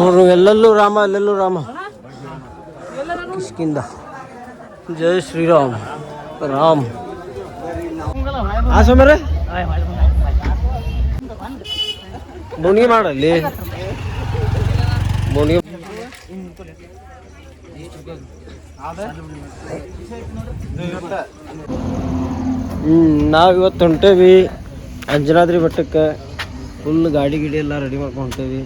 ಅವರು ಎಲ್ಲೆಲ್ಲೂ ರಾಮ ಎಲ್ಲೆಲ್ಲೂ ರಾಮ. ಕಿಸ್ಕಿಂದ ಜೈ ಶ್ರೀರಾಮ್. ರಾಮ್. ಆ ಮುನಿ ಮಾಡಲ್ಲಿ ಮುನಿ ಹ್ಮ್ ನಾವ್ ಇವತ್ತು ಹೊಂಟೇವಿ. ಅಂಜನಾದ್ರಿ ಬೆಟ್ಟಕ್ಕೆ ಫುಲ್ ಗಾಡಿ ಗಿಡಿ ಎಲ್ಲ ರೆಡಿ ಮಾಡ್ಕೊಂಡು ಹೊಂಟೇವಿ.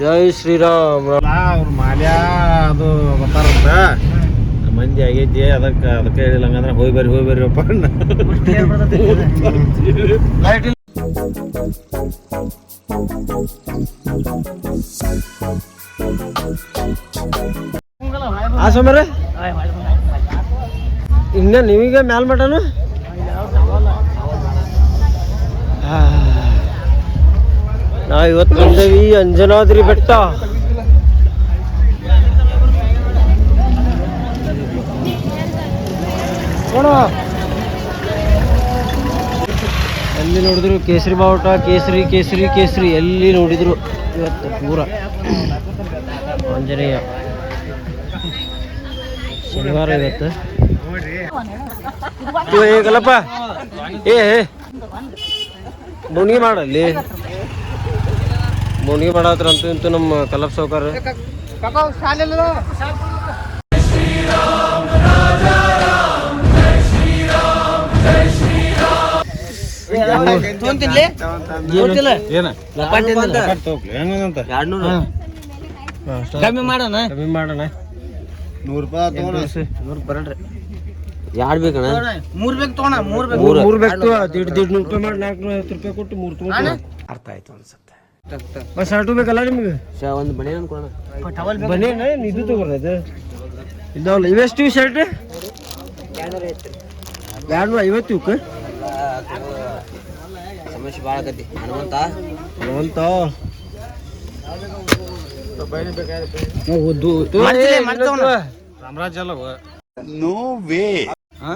ಜೈ ಶ್ರೀರಾಮ್ ಅವ್ರು ಮಾಲ್ಯ ಅದು ಬರ್ತಾರಂತ ಮಂದಿ ಆಗೈತಿ ಅದಕ್ಕೆ ಅದಕ್ಕೆ ಹೇಳಿಲ್ಲ ಹಂಗಂದ್ರೆ ಹೋಗಿ ಬರ್ರಿ ಹೋಗಿ ಬರ್ರಿ ಅಪ್ಪ ಆ ಸಮರ ಇನ್ನ ನೀವೀಗ ಮ್ಯಾಲ್ ಮಟನು ನಾವು ಇವತ್ತು ಬಂದೇವಿ ಅಂಜನಾದ್ರಿ ಬೆಟ್ಟ. ಎಲ್ಲಿ ನೋಡಿದ್ರು ಕೇಸರಿ ಬಾವುಟ ಕೇಸರಿ ಕೇಸರಿ ಕೇಸರಿ. ಎಲ್ಲಿ ನೋಡಿದ್ರು ಇವತ್ತು ಪೂರ. ಆಂಜನೇಯ. ಶನಿವಾರ ಇವತ್ತು. ಇವ ಏ ಏ. ಮಾಡಲಿ ಮಾಡಲ್ಲಿ? ಬೋಣಿಗೆ ಮಾಡತ್ರ ಅಂತೂ? ಇಂತೂ ನಮ್ಮ ಕಲಪ್ ಸೌಕರ್ ಕಮ್ಮಿ ಮಾಡೋಣ? ಕಮ್ಮಿ ಮಾಡೋಣ. ನೂರು ರೂಪಾಯಿ ನೂರು ಬರಲ್ರಿ ಯಾರು ಬೇಕಣ ಮೂರ್ ಬೇಕು ತಗೋಣ ಮೂರ್ ಬೇಕು. ಮೂರು. ಮೂರು ಬೇಕು ದೀಡ್ ದೀಡ್ ನೂರು ರೂಪಾಯಿ ಮಾಡಿ ನಾಲ್ಕು ಐವತ್ತು ರೂಪಾಯಿ ಕೊಟ್ಟು ಮೂರು ತಗೊಂಡು ಅರ್ಥ ಆಯ್ತು ಅನ್ಸುತ್ತೆ. ಬಸ್ ಶರ್ಟು ಬೇಕಲ್ಲ ನಿಮ್ಗೆ? ಒಂದು ಬನಿ ಅನ್ಕೊಳ ಬನ್ನಿ ಇದು ಇದಾವಲ್ಲ ಇವೆಷ್ಟು ಶರ್ಟ್? ಎರಡು ಐವತ್ತು ಇವಕ್ಕೆ ಸಮಸ್ಯೆ ಭಾಳ ಆಗತಿ ಹನುಮಂತ? ಹನುಮಂತ? ರಾಮರಾಜ್ ನೋ ಅವ.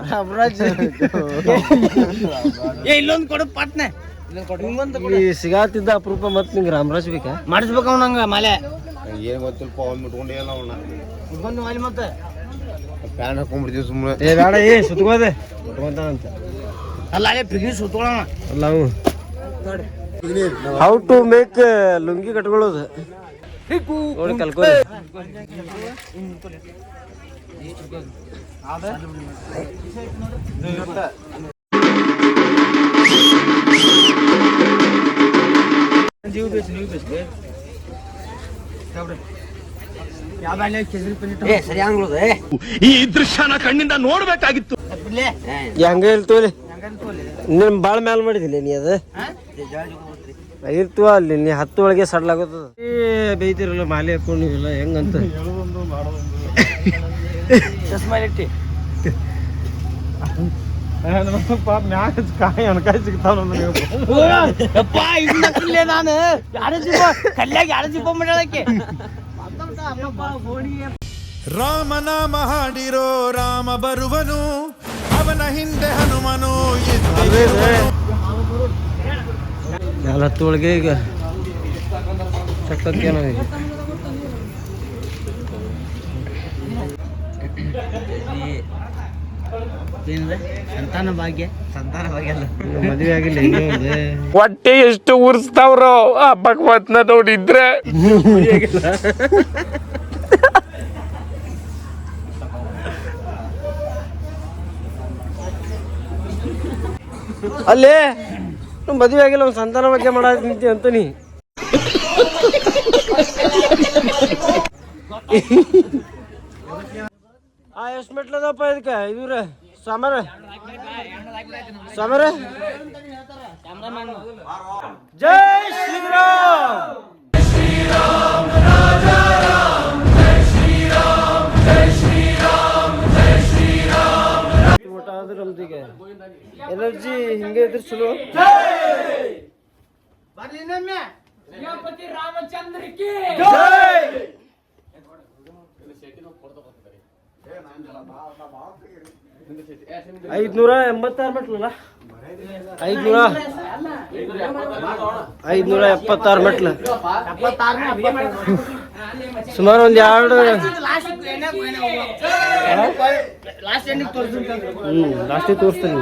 ಏ ಇಲ್ಲೊಂದು ಕೊಡು ಪಟ್ನೆ. ಈ ಸಿಗಾತಿದ್ದ ಅಪರೂಪ ಮತ್ತೆ ನಿಂಗೆ ರಾಮರಾಜ್ ಬೇಕಾ? ಮಾಡಿಸ್ಬೇಕು ಅವ್ನಂಗ ಮಾಲೆ. ಏನ್ ಗೊತ್ತಿಲ್ಪ ಅವ್ನ್ ಮುಟ್ಕೊಂಡೇ ಇಲ್ಲ ಅವನ. ಬಂದು ಮಾಲೆ ಮತ್ತೆ. ಪ್ಯಾನ್ ಹಾಕೊಂಡ್ಬಿಡ್ತೀವಿ ಸುಮ್ಮನೆ ಏ ಬೇಡ ಏ ಸುತ್ಕೋದೆ. ಸುತ್ಕೊಂತಾನಂತ ಅಲ್ಲ ಅಲ್ಲೇ ಪಿಗಿ ಸುತ್ಕೊಳ ಅಲ್ಲ ಅವು ಹೌ ಟು ಮೇಕ್ ಲುಂಗಿ ಕಟ್ಕೊಳ್ಳೋದು. ನೋಡಿ ಕಲ್ಕೋ ಜೀವ ಬೇಸ್ ನೀವು ಬೇಸ್ ಏ. ಸರಿ ಈ ದೃಶ್ಯನ ಕಣ್ಣಿಂದ ನೋಡ್ಬೇಕಾಗಿತ್ತು. ಹೆಂಗ ಹಂಗೆ ಇಲ್ತೋಲಿ ನಿಮ್ ಬಾಳ ಮ್ಯಾಲ ಮಾಡಿದಿಲ್ಲ ನೀ ಅದು? ಇರ್ತು ಅಲ್ಲಿ ನೀ ಹತ್ತು ಒಳಗೆ ಸಡ್ಲ್ ಆಗುತ್ತದ ಏ ಬೈತಿರಲ್ಲ ಮಾಲೆ ಹಾಕೊಂಡು ನೀವೆಲ್ಲ ಹೆಂಗಂತ. ಚಸ್ಮಾ ಇಟ್ಟಿ ಪಾಪ ಮ್ಯಾಗ ಕಾಯಿ ಅಣಕಾಯಿ ಸಿಗ್ತಾವ ಯಪ್ಪ ಇದನ್ನ ಕುಲ್ಲೆ ನಾನು. ಯಾರ ಜೀವ ಕಲ್ಯಾಗ ಯಾರ ಜೀವ ಮಾಡ್ಯಾಳಕ್ಕೆ? ರಾಮನಾಮ ಹಾಡಿರೋ ರಾಮ ಬರುವನು ಅವನ ಹಿಂದೆ ಹನುಮನು ಹತ್ತು ಒಳಗೆ ಈಗ ಸಕ್ಕತ್ತೇನೋ ಇದೆ. ಏನಿದೆ ಸಂತಾನ ಭಾಗ್ಯ ಸಂತಾನ ಭಾಗ್ಯ ಅಲ್ಲ. ಇನ್ನು ಮದುವೆ ಆಗಿಲ್ಲ ಇನ್ನೂ ಒಂದು. ಹೊಟ್ಟೆ ಎಷ್ಟು ಉರ್ಸ್ತಾವ್ರು ಆ ಭಗವತ್ನ ನೋಡಿದ್ರೆ. ಅಲ್ಲೇ ನಮ್ಮ ಮದುವೆ ಆಗಿಲ್ಲ, ಒಂದು ಸಂತಾನ ಬಗ್ಗೆ ಮಾಡಾಕಂತಿ ನಿಂತಿ ನೀ. ಆ, ಎಷ್ಟು ಮೆಟ್ಲದಪ್ಪ ಇದಕ್ಕೆ? ಇವ್ರ ಸಮರ? ಸಮರ? ಜೈ ಶ್ರೀರಾಮ್! ಆದ್ರೆ ನಮ್ದೀಗ ಎನರ್ಜಿ ಹಿಂಗೆ ಇದ್ರೆ ಚಲೋ? ಐದ್ನೂರ ಎಂಬತ್ತಾರು ಮೆಟ್ಲಲ್ಲ? ಐದ್ನೂರ? ಐದ್ನೂರ ಎಪ್ಪತ್ತಾರು ಮೆಟ್ಲು. ಸುಮಾರು ಒಂದು ಎರಡು ಲಾಸ್ಟ್ ಎಂಡಿಗೆ ತೋರಿಸ್ತೀನಿ ಹ್ಞೂ ಲಾಸ್ಟಿಗೆ ತೋರಿಸ್ತೀನಿ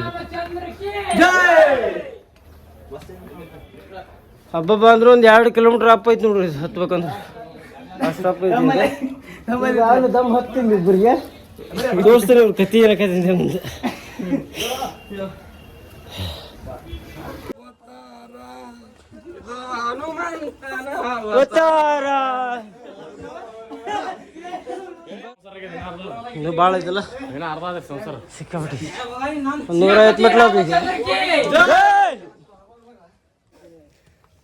ಹಬ್ಬ ಬಂದ್ರೆ ಒಂದು ಎರಡು ಕಿಲೋಮೀಟ್ರ್ ಅಪ್ ಐತಿ ನೋಡ್ರಿ ಇದು ಹತ್ಬೇಕಂದ್ರೆ ಅಷ್ಟು ಅಪ್ ಐತಿ ದಮ್ ಹತ್ತೀನಿ ಇಬ್ಬರಿಗೆ ತೋರಿಸ್ತೀನಿ ಅವ್ರ ಕತಿ ಏನಕತ್ತೀನಿ ಮುಂದೆ ಅವತಾರ. ಇನ್ನು ಭಾಳ ಐತಲ್ಲ? ಸಿಕ್ಕಾಪಟ್ಟಿ. ಒಂದು ನೂರ ಐವತ್ತು ಮೆಟ್ಲು ಆಗ್ಬೇಕು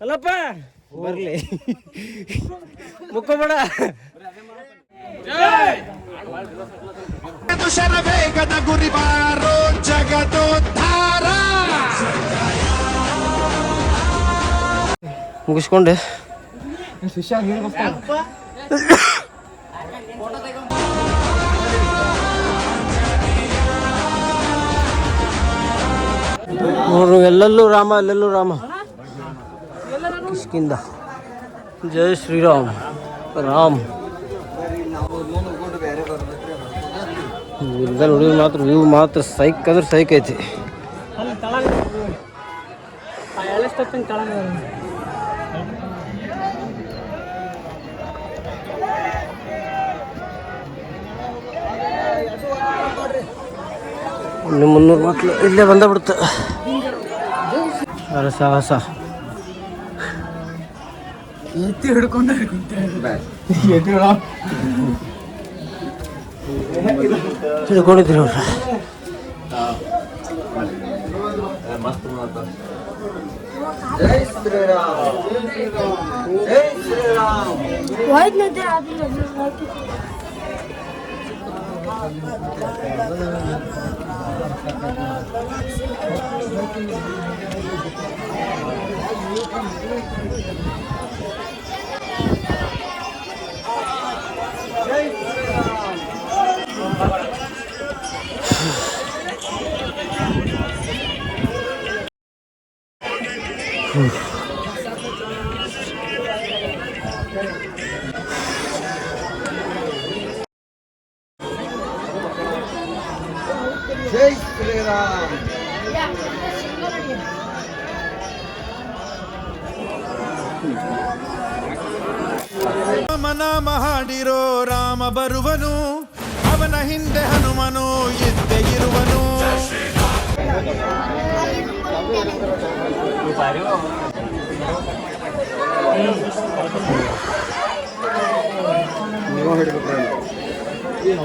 ಅಲ್ಲಪ್ಪ ಬರ್ಲಿ. ಮುಕ್ಕೋಬೇಡ. ಶರವೇಗದ ಗುರಿ ಬಾರೋ ಜಗದೋದ್ಧಾರ ಮುಗಿಸ್ಕೊಂಡೆ ನೋಡ್ರಿ ಎಲ್ಲೆಲ್ಲೂ ರಾಮ ಎಲ್ಲೆಲ್ಲೂ ರಾಮ. ಕಿಷ್ಕಿಂದ ಜೈ ಶ್ರೀರಾಮ್. ರಾಮ್. ನೋಡಿ ಮಾತ್ರ, ವ್ಯೂ ಮಾತ್ರ ಸೈಕ್ ಅಂದ್ರೆ ಸೈಕ್ ಐತಿ ಮುನ್ನೂರು ಮಕ್ಕಳು ಇಲ್ಲೇ ಬಂದ ಬಿಡುತ್ತೆ. अरे सा सा 얘들 열건다 열건다 얘들아 저도 고래 들어오라 맛도 많았다 जय श्री राम जय श्री राम वाइट नजर आ रही है Thank you. జై శ్రీరామ్ ಮನ ಮಹಾಡಿರೋ ರಾಮ ಬರುವನು ಅವನ ಹಿಂದೆ ಹನುಮನು ಎದ್ದೆ ಇರುವನು ನೀವು